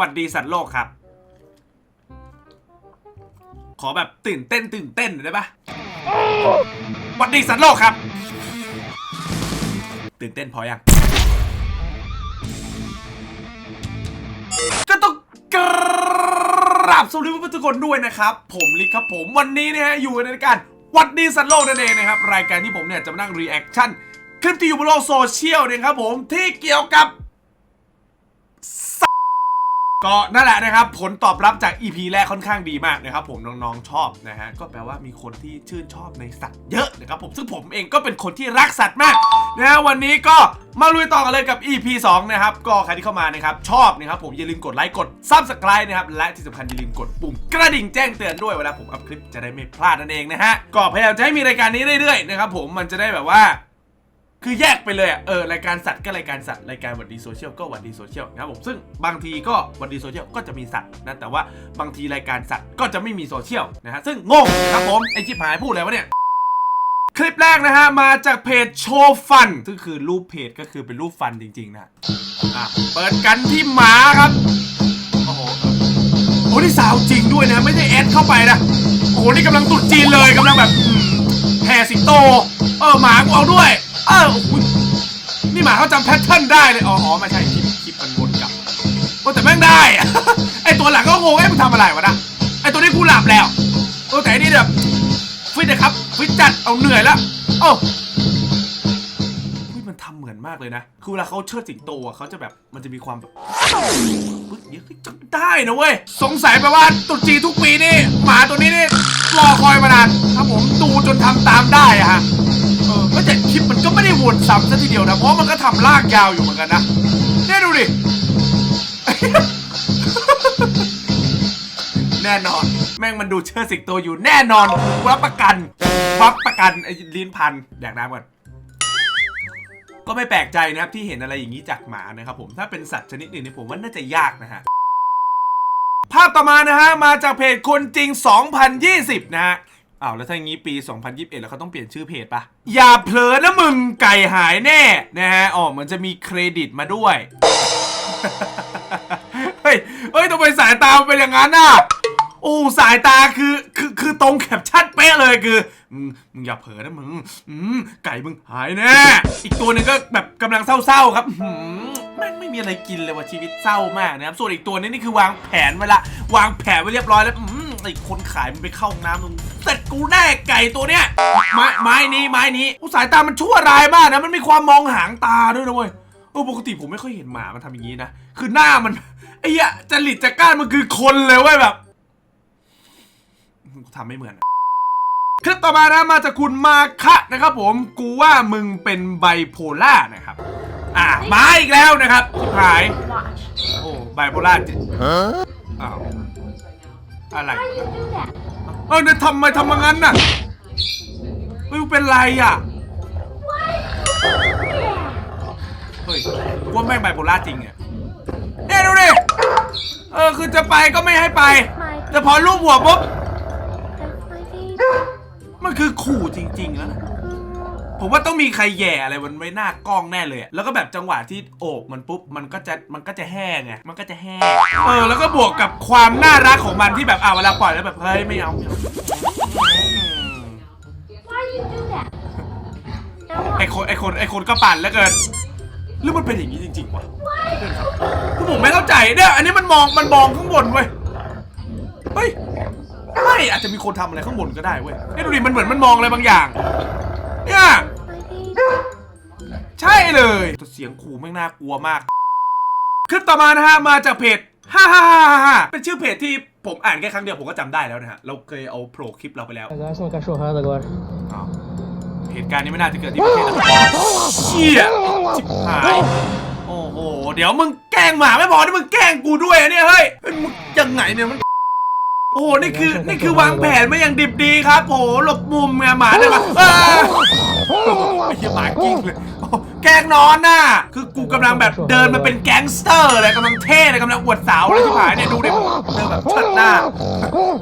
วัดดีสัตว์โลกครับ ขอแบบตื่นเต้นตื่นเต้นได้ปะวัดดีสัตว์โลกครับ ตื่นเต้นพอยังก็ต้องกราบสวัสดีทุกคนด้วยนะครับ ผมลิศครับผมวันนี้นะฮะอยู่ในรายการวัดดีสัตว์โลกนั่นเองนะครับ รายการที่ผมเนี่ยจะมานั่งรีแอคชั่นคลิปที่อยู่บนโลกโซเชียลนะครับผมที่เกี่ยวกับ ก็นั่นแหละนะครับ ผลตอบรับจาก EP แรกค่อนข้างดีมากนะครับผมน้องๆชอบนะฮะก็แปลว่ามีคนที่ชื่นชอบในสัตว์เยอะนะครับผมซึ่งผมเองก็เป็นคนที่รักสัตว์มากนะฮะวันนี้ก็มาลุยต่อกันเลยกับ EP 2 นะครับ ก็ใครที่เข้ามานะครับ ชอบนะครับผมอย่าลืมกดไลค์กด Subscribe นะครับ และที่สำคัญอย่าลืมกดปุ่มกระดิ่งแจ้งเตือนด้วยเวลาผมอัพคลิปจะได้ไม่พลาดนั่นเองนะฮะก็พยายามจะให้มีรายการนี้เรื่อยๆนะครับผมมันจะได้แบบว่า คือแยกไปเลยอะเออรายการสัตว์ก็รายการสัตว์รายการวันดีโซเชียลก็วันดีโซเชียลนะครับผมซึ่งบางทีก็วันดีโซเชียลก็จะมีสัตว์นะแต่ว่าบางทีรายการสัตว์ก็จะไม่มีโซเชียลนะฮะซึ่งงงนะครับผมไอชิบหายพูดอะไรวะเนี่ยคลิปแรกนะฮะมาจากเพจโชว์ฟันซึ่งคือรูปเพจก็คือเป็นรูปฟันจริง ๆ นะอะเปิดกันที่หมาครับโอ้โหโอ้นี่สาวจริงด้วยนะไม่ได้แอดเข้าไปนะโอ้โหนี่กำลังตุดจีนเลยกำลังแบบแห่สิงโตเออหมากูเอาด้วย หมาเขาจำแพทเทิร์นได้เลย อ๋ออ๋อไม่ใช่คลิปคลิปมันวนกลับโอ้แต่แม่งได้ ไอตัวหลังก็งงไอ้มึงทำอะไรวะนะ ไอตัวนี้กูหลับแล้ว โอ้แต่อันนี่แบบฟิตนะครับ ฟิตจัด เอาเหนื่อยแล้วโอ้เฮ้ยมันทำเหมือนมากเลยนะ คือเวลาเขาเชิดสิงโตอะเขาจะแบบ มันจะมีความแบบปึ๊กเยอะจะได้นะเว้ย สงสัยแปลว่าตรุษจีทุกปีนี่ หมาตัวนี้นี่รอคอยมานานครับผมดูจนทำตามได้อะฮะ ก็แต่คลิปมันก็ไม่ได้วนซ้ำซะทีเดียวนะ เพราะมันก็ทำลากยาวอยู่เหมือนกันนะ เนี่ยดูดิ แน่นอน แม่งมันดูเชิดสิงโตอยู่แน่นอนรับประกันรับประกันไอ้ลิ้นพันอยากน้ำก่อนก็ไม่แปลกใจนะครับที่เห็นอะไรอย่างนี้จากหมานะครับผมถ้าเป็นสัตว์ชนิดอื่นนี่ผมว่าน่าจะยากนะฮะภาพต่อมานะฮะมาจากเพจคนจริง 2020 นะฮะ อ้าวแล้วถ้าอย่างนี้ปี 2021 แล้วเขาต้องเปลี่ยนชื่อเพจปะอย่าเผลอนะมึงไก่หายแน่นะฮะอ๋อเหมือนจะมีเครดิตมาด้วย เฮ้ยเฮ้ยทำไมสายตาเป็นอย่างนั้นน่ะโอ้สายตาคือคือคือตรงแคปชั่นเป๊ะเลยคือมึงมึงอย่าเผลอนะมึงอืมไก่มึงหายแน่อีกตัวหนึ่งก็แบบกำลังเศร้าๆครับหืมแม่งไม่มีอะไรกินเลยว่ะชีวิตเศร้ามากนะครับส่วนอีกตัวนี้นี่คือวางแผนไว้ละวางแผนไว้เรียบร้อยแล้วอืม ไอ้คนขายมันไปเข้าห้องน้ำมึงเสร็จกูแน่ไก่ตัวเนี้ยไม้ไม้นี้ไม้นี้อุยสายตามันชั่วร้ายมากนะมันมีความมองหางตาด้วยนะเว้ยเออปกติผมไม่ค่อยเห็นหมามันทำอย่างนี้นะคือหน้ามันไอ้เหี้ยจริตจักร้านมันคือคนเลยเว้ยแบบทำไม่เหมือนคลิปต่อมานะมาจากคุณมาคะนะครับผมกูว่ามึงเป็นไบโพล่านะครับ อะมาอีกแล้วนะครับชิบหาย Watch. โอ้ไบโพล่าจิอ้าว อะไรเออเนี่ยทำไมทำมางั้นน่ะไม่รู้เป็นไรอะเฮ้ยกูว่าแม่งไบโพล่าจริงเนี่ยเนี่ยดูดิ เออ คือจะไปก็ไม่ให้ไป แต่พอรูปหัวปุ๊บ That's my baby. มันคือขู่จริงๆแล้วนะ ผมว่าต้องมีใครแย่อะไรมันไว้หน้ากล้องแน่เลยอะแล้วก็แบบจังหวะที่โอบมันปุ๊บมันก็จะมันก็จะแห้งไงมันก็จะแห้งเออแล้วก็บวกกับความน่ารักของมันที่แบบอ่าเวลาปล่อยแล้วแบบเฮ้ยไม่เอาไม่เอา Why you do that? ไอคนไอคนไอคนก็ปั่นแล้วเกินหรือมันเป็นอย่างนี้จริงๆวะคือผมไม่เข้าใจเนี่ยอันนี้มันมองมันมองข้างบนเว้ยเฮ้ยไม่อาจจะมีคนทำอะไรข้างบนก็ได้เว้ยเนี่ยดูดิมันเหมือนมันมองอะไรบางอย่าง เนี่ย ใช่เลยเสียงขู่ไม่น่ากลัวมาก คลิปต่อมานะฮะ มาจากเพจฮ่าฮ่าฮ่าฮ่าเป็นชื่อเพจที่ผมอ่านแค่ครั้งเดียวผมก็จำได้แล้วนะฮะ เราเคยเอาโผล่คลิปเราไปแล้ว Agora você me cachorrada อ้เหตุการณ์นี้ไม่น่าจะเกิดที่ประเทศเชี่ยชิบหาย โอ้โห เดี๋ยวมึงแกล้งหมาไม่พอที่มึงแกล้งกูด้วยเนี่ยเฮ้ยเฮ้ยมึงยังไงเนี่ยมัน อ้โหนี่คือนี่คือวางแผนมาอย่างดิบดีครับโอ้โหหลบมุมไงหมาเนี่ยมาอ้าไอ้เหี้ยหมากิ้งเลยโอ้แกล้งนอนน่ะคือกูกำลังแบบเดินมาเป็นแก๊งสเตอร์เลยกำลังเท่เลยกำลังอวดสาวเลยที่ผายเนี่ยดูดิเดินแบบเชิดหน้า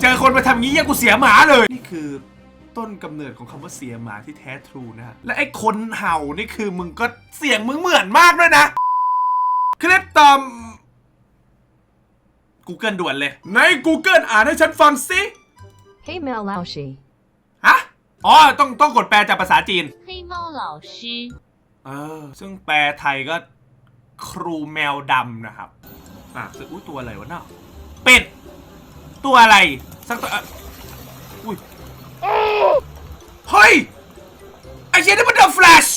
เจอคนมาทำงี้ยังกูเสียหมาเลยนี่คือ ต้นกำเนิดของคำว่าเสียหมาที่แท้ทรูนะฮะและไอ้คนเห่านี่คือมึงก็เสียงมึงเหมือนมากด้วยนะ คลิปต่อ Google ด่วนเลย ใน Google อ่านให้ฉันฟังสิ 黑喵老师， ฮะ อ๋อ ต้องต้องกดแปลจากภาษาจีน 黑猫老师 เออ ซึ่งแปลไทยก็ครูแมวดำนะครับ อ่ะซึ่งอุ้ยตัวอะไรวะเน่ะเป็ด ตัวอะไร สักตัวอ่ะอุ้ย เฮ้ย ไอ้เชี่ยนี่มัน The Flash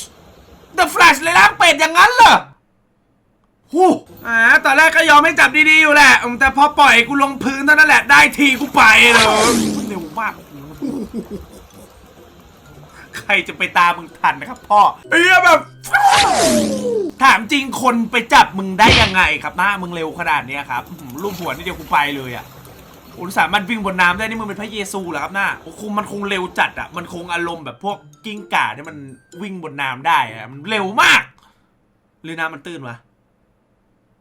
The Flash เลยล้างเป็ดอย่างนั้นเหรอ หูอ่าตอนแรกก็ยอมให้จับดีๆอยู่แหละ แต่พอปล่อยกูลงพื้นเท่านั้นแหละ ได้ทีกูไปเลยเร็วมาก ใครจะไปตามมึงทันนะครับพ่อเอ้ยแบบ ถามจริงคนไปจับมึงได้ยังไงครับหน้ามึงเร็วขนาดเนี้ยครับอื้อหือรูปหัวนี่เดียวกูไปเลยอะอุตสาห์มันวิ่งบนน้ำได้นี่มึงเป็นพระเยซูเหรอครับหน้าโอ้คงมันคงเร็วจัดอะ มันคงอารมณ์แบบพวกกิ้งก่าที่มันวิ่งบนน้ำได้อะมันเร็วมากหรือน้ำมันตื้นวะ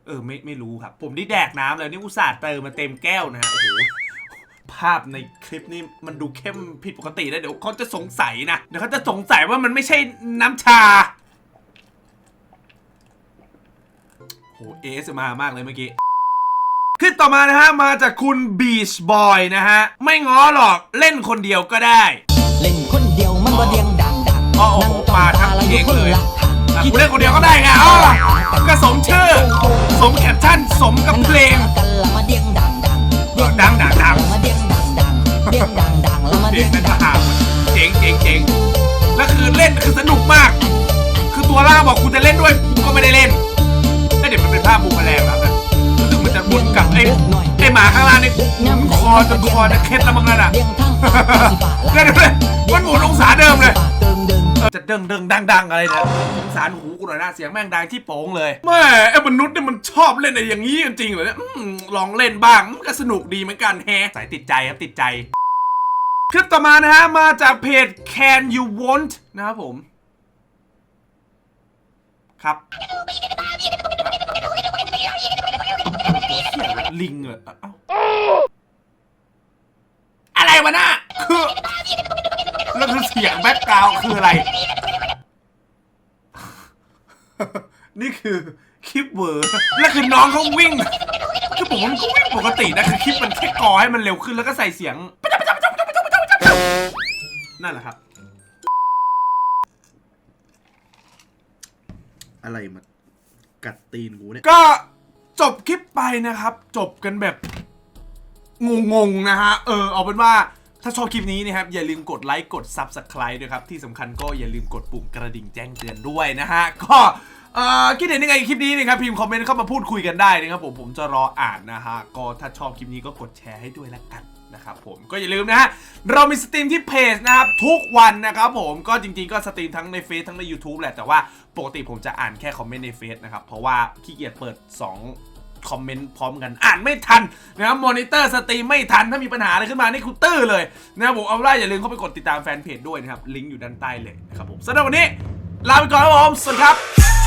เออไม่ไม่รู้ครับ ผมนี่แดกน้ำเลยนี่อุตส่าห์เติมมาเต็มแก้วนะฮะโอ้โหภาพในคลิปนี้มันดูเข้มผิดปกตินะเดี๋ยวเขาจะสงสัยนะเดี๋ยวเขาจะสงสัยว่ามันไม่ใช่น้ำชาโหเอสมามากเลยเมื่อกี้คลิปต่อมานะฮะ มาจากคุณ Beach Boy นะฮะ ไม่ง้อหรอกเล่นคนเดียวก็ได้ เล่นคนเดียวมันบ่เดียงดังดังอ๋อโอ้โหนั่งจ้องมาทั้ตางละอเพลยู่งคนเลยละทางอะ กูเล่นคนเดียวก็ได้ไงอ๋อก็สมชื่อ สมแคปชั่น สมกับเพลงกันละมาเดียงดังดังเออดังดังดังละมาเดียงดังดังเดียงดังดังละมาเพลเดียงงเป็นทดังหารเจ๋งเจ๋งเจ๋งแล้วคือเล่นคือสนุกมาก คือตัวล่างบอกคุณจะเล่นด้วยกูก็ไม่ได้เล่นแล้วเดี๋ยวมันเป็นภาพบูมแมลงแล้วนะรู้สึกมันจะวนกับไอ้ไอ้หมาข้างล่างนี่หมุนคอจนคอจะเคล็ดแล้วมั้งนั่นอะเดียงทางฟ้าสิฟ้าเดี๋ยว จะเดิงเดิงดังดังอะไรเนี่ยสงสารหูกูหน่อยนะเสียงแม่งดังที่โป๋งเลยแม่ไอ้มนุษย์เนี่ยมันชอบเล่นอะไรอย่างนี้กันจริงเหรอเนี่ยอืมลองเล่นบ้างมันก็สนุกดีเหมือนกันแฮะสายติดใจครับติดใจ คลิปต่อมานะฮะมาจากเพจ Can You Want นะครับผม ครับลิงเหรอ เสียงแบ็กกราวด์คืออะไร นี่คือคลิปเวอร์แล้วคือน้องเขาวิ่ง คือผมว่ามันก็วิ่งปกตินะคือคลิปมันแค่กอให้มันเร็วขึ้นแล้วก็ใส่เสียง นั่นแหละครับ อะไรมากัดตีนกูเนี่ย ก็จบคลิปไปนะครับ จบกันแบบ งงๆนะฮะ เออ เอาเป็นว่า ถ้าชอบคลิปนี้นะครับ อย่าลืมกดไลค์กด Subscribe ด้วยครับ ที่สำคัญก็อย่าลืมกดปุ่มกระดิ่งแจ้งเตือนด้วยนะฮะ ก็เอ่อคิดเห็นยังไงคลิปนี้นะครับ พิมพ์คอมเมนต์เข้ามาพูดคุยกันได้นะครับผมผมจะรออ่านนะฮะ ก็ถ้าชอบคลิปนี้ก็กดแชร์ให้ด้วยละกันนะครับผมก็อย่าลืมนะฮะ เรามีสตรีมที่เพจนะครับ ทุกวันนะครับผมก็จริงๆก็สตรีมทั้งในเฟซทั้งใน YouTube แหละแต่ว่าปกติผมจะอ่านแค่คอมเมนต์ในเฟซนะครับ เพราะว่าขี้เกียจเปิด 2 คอมเมนต์พร้อมกันอ่านไม่ทันนะครับมอนิเตอร์สตรีมไม่ทันถ้ามีปัญหาอะไรขึ้นมานี่คุณตื้อเลยนะครับผมเอาล่ะอย่าลืมเข้าไปกดติดตามแฟนเพจด้วยนะครับลิงก์อยู่ด้านใต้เลยนะครับผมสำหรับวันนี้ลาไปก่อนครับผมสวัสดีครับ